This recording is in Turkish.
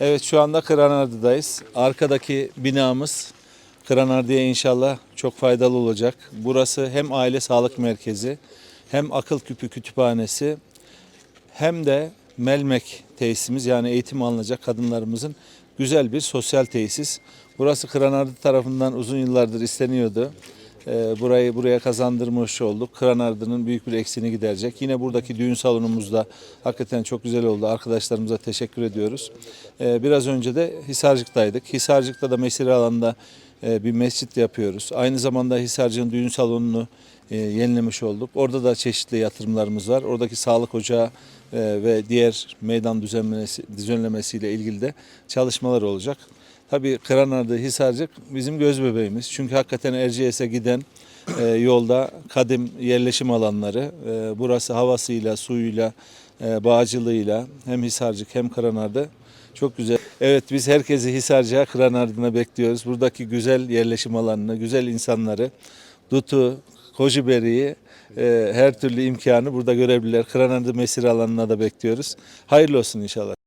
Evet şu anda Kıranardı'dayız. Arkadaki binamız Kıranardı'ya inşallah çok faydalı olacak. Burası hem aile sağlık merkezi hem akıl küpü kütüphanesi hem de Melmek tesisimiz yani eğitim alınacak kadınlarımızın güzel bir sosyal tesis. Burası Kıranardı tarafından uzun yıllardır isteniyordu. Ee, burayı buraya kazandırmış olduk. Kıranardı'nın büyük bir eksiğini giderecek. Yine buradaki düğün salonumuzda hakikaten çok güzel oldu. Arkadaşlarımıza teşekkür ediyoruz. Ee, biraz önce de Hisarcık'taydık. Hisarcık'ta da mesire alanında e, bir mescit yapıyoruz. Aynı zamanda Hisarcık'ın düğün salonunu e, yenilemiş olduk. Orada da çeşitli yatırımlarımız var. Oradaki sağlık ocağı e, ve diğer meydan düzenlemesi, düzenlemesiyle ilgili de çalışmalar olacak. Tabii Kıranardı, Hisarcık bizim göz bebeğimiz. Çünkü hakikaten Erciyes'e giden e, yolda kadim yerleşim alanları. E, burası havasıyla, suyuyla, e, bağcılığıyla hem Hisarcık hem Kıranardı çok güzel. Evet biz herkesi Hisarcık'a, Kıranardı'na bekliyoruz. Buradaki güzel yerleşim alanını, güzel insanları, Dutu, Kojiberi'yi e, her türlü imkanı burada görebilirler. Kıranardı mesire alanına da bekliyoruz. Hayırlı olsun inşallah.